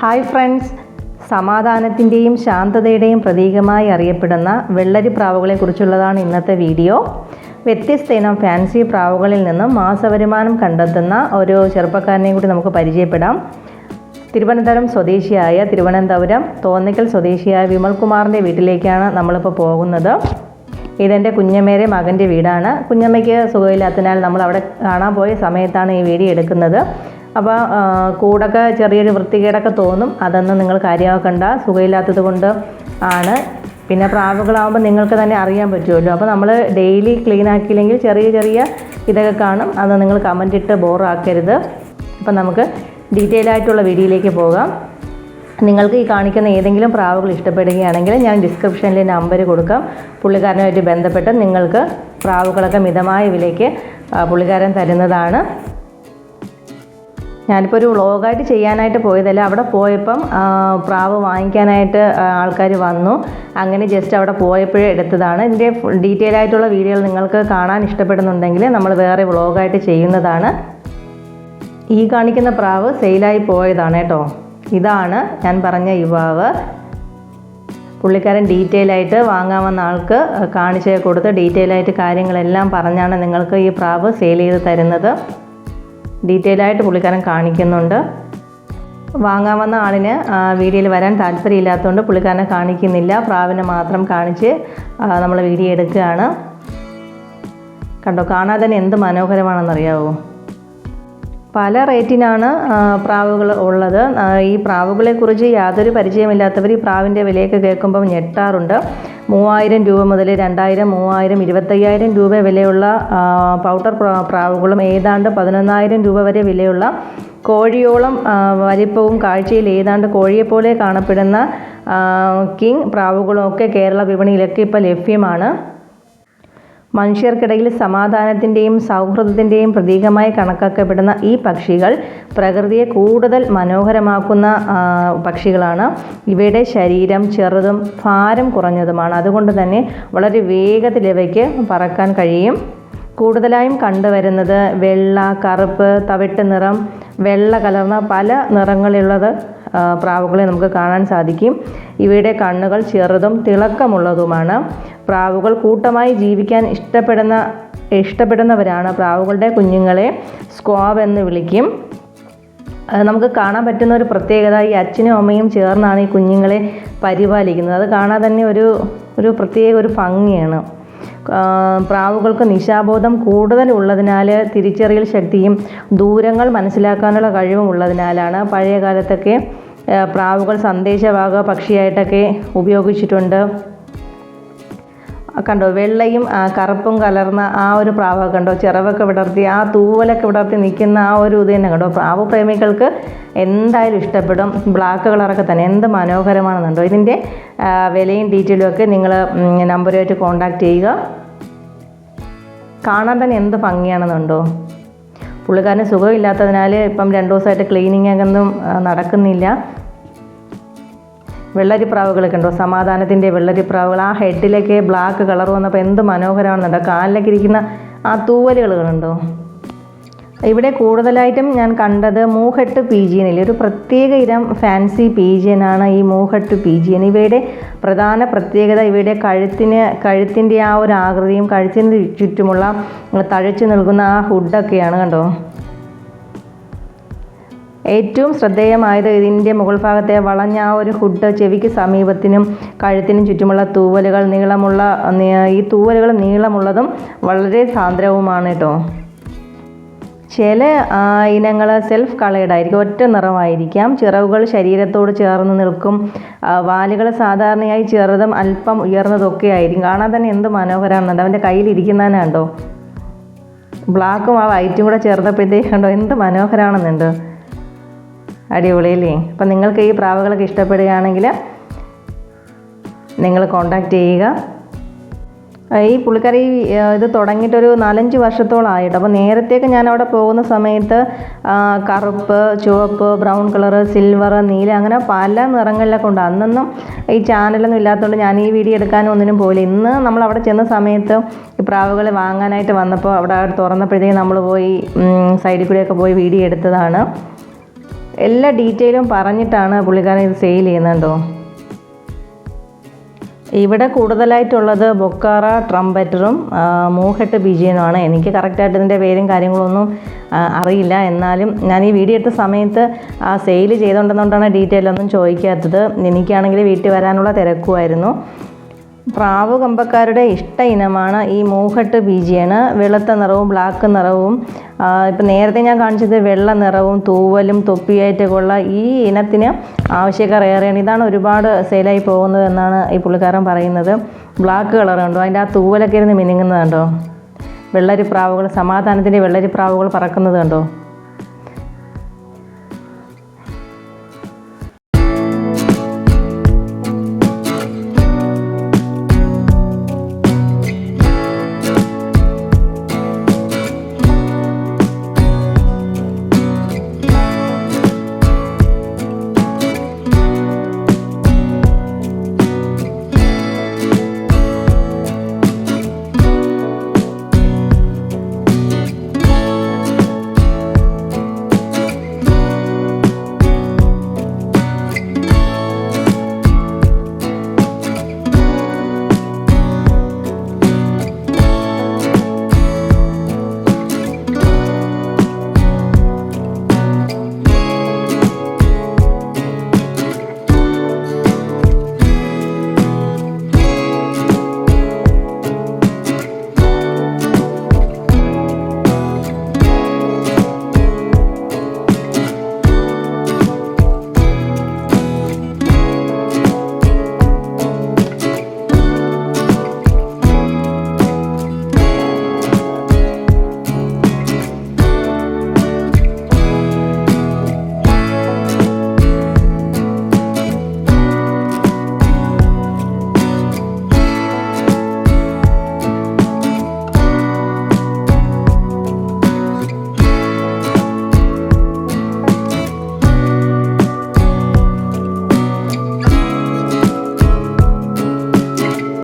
Hi friends. സമാധാനത്തിന്റെയും ശാന്തതയുടെയും പ്രതീകമായി അറിയപ്പെടുന്ന വെള്ളരി പ്രാവുകളെക്കുറിച്ചുള്ളതാണ് ഇന്നത്തെ വീഡിയോ. വ്യത്യസ്ത ഇനം ഫാൻസി പ്രാവുകളിൽ നിന്നും മാസവരുമാനം കണ്ടെത്തുന്ന ഒരു ചെറുപ്പക്കാരനെയും കൂടി നമുക്ക് പരിചയപ്പെടാം. തിരുവനന്തപുരം സ്വദേശിയായ തിരുവനന്തപുരം തോന്നിക്കൽ സ്വദേശിയായ വിമൽകുമാറിന്റെ വീട്ടിലേക്കാണ് നമ്മളിപ്പോൾ പോകുന്നത്. ഇതെന്റെ കുഞ്ഞമ്മേരെ മകന്റെ വീടാണ്. കുഞ്ഞമ്മയ്ക്ക് സുഖമില്ലാത്തതിനാൽ നമ്മൾ അവിടെ കാണാൻ പോയ സമയത്താണ് ഈ വീഡിയോ എടുക്കുന്നത്. അപ്പോൾ കൂടൊക്കെ ചെറിയൊരു വൃത്തികേടൊക്കെ തോന്നും. അതൊന്നും നിങ്ങൾ കാര്യമാക്കണ്ട. സുഖമില്ലാത്തത് കൊണ്ട് ആണ്. പിന്നെ പ്രാവുകളാകുമ്പോൾ നിങ്ങൾക്ക് തന്നെ അറിയാൻ പറ്റുമല്ലോ. അപ്പോൾ നമ്മൾ ഡെയിലി ക്ലീൻ ആക്കിയില്ലെങ്കിൽ ചെറിയ ചെറിയ ഇതൊക്കെ കാണും. അത് നിങ്ങൾ കമന്റ് ഇട്ട് ബോറാക്കരുത് അപ്പം നമുക്ക് ഡീറ്റെയിൽ ആയിട്ടുള്ള വീഡിയോയിലേക്ക് പോകാം. നിങ്ങൾക്ക് ഈ കാണിക്കുന്ന ഏതെങ്കിലും പ്രാവുകൾ ഇഷ്ടപ്പെടുകയാണെങ്കിൽ ഞാൻ ഡിസ്ക്രിപ്ഷനിൽ നമ്പർ കൊടുക്കാം. പുള്ളിക്കാരനുമായിട്ട് ബന്ധപ്പെട്ട് നിങ്ങൾക്ക് പ്രാവുകളൊക്കെ മിതമായ വിലയ്ക്ക് പുള്ളിക്കാരൻ തരുന്നതാണ്. ഞാനിപ്പോൾ ഒരു വ്ളോഗായിട്ട് ചെയ്യാനായിട്ട് പോയതല്ല അവിടെ പോയപ്പം പ്രാവ് വാങ്ങിക്കാനായിട്ട് ആൾക്കാർ വന്നു. അങ്ങനെ ജസ്റ്റ് അവിടെ പോയപ്പോഴേ എടുത്തതാണ്. ഇതിന്റെ ഡീറ്റെയിൽ ആയിട്ടുള്ള വീഡിയോകൾ നിങ്ങൾക്ക് കാണാൻ ഇഷ്ടപ്പെടുന്നുണ്ടെങ്കിൽ നമ്മൾ വേറെ വ്ളോഗായിട്ട് ചെയ്യുന്നതാണ്. ഈ കാണിക്കുന്ന പ്രാവ് സെയിലായി പോയതാണ് കേട്ടോ. ഇതാണ് ഞാൻ പറഞ്ഞ യുവാവ്. പുള്ളിക്കാരൻ ഡീറ്റെയിൽ ആയിട്ട് വാങ്ങാമെന്ന ആൾക്ക് കാണിച്ച് കൊടുത്ത് ഡീറ്റെയിൽ ആയിട്ട് കാര്യങ്ങളെല്ലാം പറഞ്ഞാണ് നിങ്ങൾക്ക് ഈ പ്രാവ് സെയിൽ ചെയ്ത് തരുന്നത്. ഡീറ്റെയിൽ ആയിട്ട് പുള്ളിക്കാരൻ കാണിക്കുന്നുണ്ട്. വാങ്ങാൻ വന്ന ആളിന് വീഡിയോയിൽ വരാൻ താല്പര്യമില്ലാത്തതുകൊണ്ട് പുള്ളിക്കാരനെ കാണിക്കുന്നില്ല. പ്രാവിനെ മാത്രം കാണിച്ച് നമ്മൾ വീഡിയോ എടുക്കുകയാണ്. കണ്ടോ കാണാൻ തന്നെ എന്ത് മനോഹരമാണെന്നറിയാവോ? പല റേറ്റിനാണ് പ്രാവുകൾ ഉള്ളത്. ഈ പ്രാവുകളെക്കുറിച്ച് യാതൊരു പരിചയമില്ലാത്തവർ ഈ പ്രാവിന്റെ വിലയൊക്കെ കേൾക്കുമ്പം ഞെട്ടാറുണ്ട്. മൂവായിരം രൂപ മുതൽ രണ്ടായിരം മൂവായിരം ഇരുപത്തയ്യായിരം രൂപ വിലയുള്ള പൗഡർ പ്രാവുകളും ഏതാണ്ട് പതിനൊന്നായിരം രൂപ വരെ വിലയുള്ള കോഴിയോളം വലിപ്പവും കാഴ്ചയിൽ ഏതാണ്ട് കോഴിയെപ്പോലെ കാണപ്പെടുന്ന കിങ് പ്രാവുകളും ഒക്കെ കേരള വിപണിയിലൊക്കെ ഇപ്പോൾ ലഭ്യമാണ്. മനുഷ്യർക്കിടയിൽ സമാധാനത്തിന്റെയും സൗഹൃദത്തിന്റെയും പ്രതീകമായി കണക്കാക്കപ്പെടുന്ന ഈ പക്ഷികൾ പ്രകൃതിയെ കൂടുതൽ മനോഹരമാക്കുന്ന പക്ഷികളാണ്. ഇവയുടെ ശരീരം ചെറുതും ഭാരം കുറഞ്ഞതുമാണ്. അതുകൊണ്ട് തന്നെ വളരെ വേഗത്തിൽ ഇവയ്ക്ക് പറക്കാൻ കഴിയും. കൂടുതലായും കണ്ടുവരുന്നത് വെള്ള കറുപ്പ് തവിട്ട് നിറം വെള്ള കലർന്ന പല നിറങ്ങളിലുള്ളത് ആ, പ്രാവുകളെ നമുക്ക് കാണാൻ സാധിക്കും. ഇവയുടെ കണ്ണുകൾ ചെറുതും തിളക്കമുള്ളതുമാണ്. പ്രാവുകൾ കൂട്ടമായി ജീവിക്കാൻ ഇഷ്ടപ്പെടുന്ന ഇഷ്ടപ്പെടുന്നവരാണ് പ്രാവുകളുടെ കുഞ്ഞുങ്ങളെ സ്ക്വാബ് എന്ന് വിളിക്കും. നമുക്ക് കാണാൻ പറ്റുന്ന ഒരു പ്രത്യേകത ഈ അച്ഛനും അമ്മയും ചേർന്നാണ് ഈ കുഞ്ഞുങ്ങളെ പരിപാലിക്കുന്നത്. അത് കാണാൻ തന്നെ ഒരു ഒരു പ്രത്യേക ഒരു ഭംഗിയാണ്. പ്രാവുകൾക്ക് നിശാബോധം കൂടുതൽ ഉള്ളതിനാൽ തിരിച്ചറിയൽ ശക്തിയും ദൂരങ്ങൾ മനസ്സിലാക്കാനുള്ള കഴിവും ഉള്ളതിനാലാണ് പഴയ കാലത്തൊക്കെ പ്രാവുകൾ സന്ദേശവാഹക പക്ഷിയായിട്ടൊക്കെ ഉപയോഗിച്ചിട്ടുണ്ട്. കണ്ടോ വെള്ളയും കറുപ്പും കലർന്ന ആ ഒരു പ്രാവ് കണ്ടോ ചിറവൊക്കെ വിടർത്തി ആ തൂവലൊക്കെ വിടർത്തി നിൽക്കുന്ന ആ ഒരു ഇത് തന്നെ കണ്ടോ. പ്രാവ് പ്രേമികൾക്ക് എന്തായാലും ഇഷ്ടപ്പെടും. ബ്ലാക്ക് കളറൊക്കെ തന്നെ എന്ത് മനോഹരമാണെന്നുണ്ടോ. ഇതിന്റെ വിലയും ഡീറ്റെയിലും ഒക്കെ നിങ്ങൾ നമ്പറുമായിട്ട് കോൺടാക്റ്റ് ചെയ്യുക. കാണാൻ തന്നെ എന്ത് ഭംഗിയാണെന്നുണ്ടോ. പുള്ളിക്കാരന് സുഖമില്ലാത്തതിനാൽ ഇപ്പം രണ്ട് ദിവസമായിട്ട് ക്ലീനിങ് ഒന്നും നടക്കുന്നില്ല. വെള്ളരിപ്രാവുകളൊക്കെ ഉണ്ടോ? സമാധാനത്തിന്റെ വെള്ളരിപ്രാവുകൾ. ആ ഹെഡിലൊക്കെ ബ്ലാക്ക് കളർ വന്നപ്പോൾ എന്ത് മനോഹരമാണെന്നുണ്ടോ കാലിലൊക്കെ ഇരിക്കുന്ന ആ തൂവലുകൾ കണ്ടോ ഇവിടെ കൂടുതലായിട്ടും ഞാൻ കണ്ടത് മൂഹട്ട് പീജിയനിൽ ഒരു പ്രത്യേക ഇനം ഫാൻസി പീജിയനാണ് ഈ മൂഹട്ട് പീജിയൻ. ഇവയുടെ പ്രധാന പ്രത്യേകത ഇവയുടെ കഴുത്തിന് കഴുത്തിന്റെ ആ ഒരു ആകൃതിയും കഴുത്തിന് ചുറ്റുമുള്ള തഴച്ചു നിൽക്കുന്ന ആ ഹുഡൊക്കെയാണ് കണ്ടോ? ഏറ്റവും ശ്രദ്ധേയമായത് ഇതിന്റെ മുകൾ ഭാഗത്തെ വളഞ്ഞ ആ ഒരു ഹുഡ് ചെവിക്ക് സമീപത്തിനും കഴുത്തിനും ചുറ്റുമുള്ള തൂവലുകൾ നീളമുള്ള ഈ തൂവലുകൾ നീളമുള്ളതും വളരെ സാന്ദ്രവുമാണ് കേട്ടോ ചില ഇനങ്ങൾ സെൽഫ് കളേർഡ് ആയിരിക്കും ഒറ്റ നിറമായിരിക്കാം. ചിറവുകൾ ശരീരത്തോട് ചേർന്ന് നിൽക്കും. വാലുകൾ സാധാരണയായി ചെറുതും അല്പം ഉയർന്നതൊക്കെ ആയിരിക്കും. കാണാൻ തന്നെ എന്ത് മനോഹരമാണെന്നുണ്ട് അവന്റെ കയ്യിൽ കണ്ടോ? ബ്ലാക്കും ആ വൈറ്റും കൂടെ ചേർന്നപ്പോഴത്തേക്കുണ്ടോ എന്ത് മനോഹരമാണെന്നുണ്ട്. അടിപൊളിയല്ലേ? അപ്പം നിങ്ങൾക്ക് ഈ പ്രാവുകളൊക്കെ ഇഷ്ടപ്പെടുകയാണെങ്കിൽ നിങ്ങൾ കോണ്ടാക്റ്റ് ചെയ്യുക. ഈ പുള്ളിക്കാരി ഇത് തുടങ്ങിയിട്ടൊരു നാലഞ്ച് വർഷത്തോളമായിട്ട് അപ്പോൾ നേരത്തെയൊക്കെ ഞാൻ അവിടെ പോകുന്ന സമയത്ത് കറുപ്പ് ചുവപ്പ് ബ്രൗൺ കളറ് സിൽവർ നീല അങ്ങനെ പല നിറങ്ങളിലൊക്കെ ഉണ്ട്. അന്നൊന്നും ഈ ചാനലൊന്നും ഇല്ലാത്തതുകൊണ്ട് ഞാൻ ഈ വീഡിയോ എടുക്കാനും ഒന്നിനും പോയില്ല. ഇന്ന് നമ്മൾ അവിടെ ചെന്ന സമയത്ത് ഈ പ്രാവുകൾ വാങ്ങാനായിട്ട് വന്നപ്പോൾ അവിടെ തുറന്നപ്പോഴത്തേക്ക് നമ്മൾ പോയി സൈഡിൽ കൂടെയൊക്കെ പോയി വീഡിയോ എടുത്തതാണ്. എല്ലാ ഡീറ്റെയിലും പറഞ്ഞിട്ടാണ് പുള്ളിക്കാരൻ ഇത് സെയിൽ ചെയ്യുന്നുണ്ടോ ഇവിടെ കൂടുതലായിട്ടുള്ളത് ബൊക്കാറ ട്രംപറ്ററും മൂഹട്ട് ബിജിയനുമാണ്. എനിക്ക് കറക്റ്റായിട്ട് ഇതിന്റെ പേരും കാര്യങ്ങളൊന്നും അറിയില്ല. എന്നാലും ഞാൻ ഈ വീഡിയോ എടുത്ത സമയത്ത് ആ സെയിൽ ചെയ്തുകൊണ്ടെന്നുകൊണ്ടാണ് ഡീറ്റെയിൽ ഒന്നും ചോദിക്കാത്തത്. എനിക്കാണെങ്കിൽ വീട്ടിൽ വരാനുള്ള തിരക്കുമായിരുന്നു. പ്രാവ് കമ്പക്കാരുടെ ഇഷ്ട ഇനമാണ് ഈ മൂഹട്ട് ബീജിയാണ്. വെളുത്ത നിറവും ബ്ലാക്ക് നിറവും. ഇപ്പം നേരത്തെ ഞാൻ കാണിച്ചത് വെള്ള നിറവും തൂവലും തൊപ്പിയായിട്ടൊക്കെ ഉള്ള ഈ ഇനത്തിന് ആവശ്യക്കാർ ഏറെയാണ്. ഇതാണ് ഒരുപാട് സെയിലായി പോകുന്നത് എന്നാണ് ഈ പുള്ളിക്കാരൻ പറയുന്നത്. ബ്ലാക്ക് കളർ കണ്ടോ? അതിന്റെ ആ തൂവലൊക്കെ ഇരുന്ന് മിനുങ്ങുന്നതുണ്ടോ വെള്ളരി പ്രാവുകൾ സമാധാനത്തിന്റെ വെള്ളരി പ്രാവുകൾ പറക്കുന്നത് കണ്ടോ?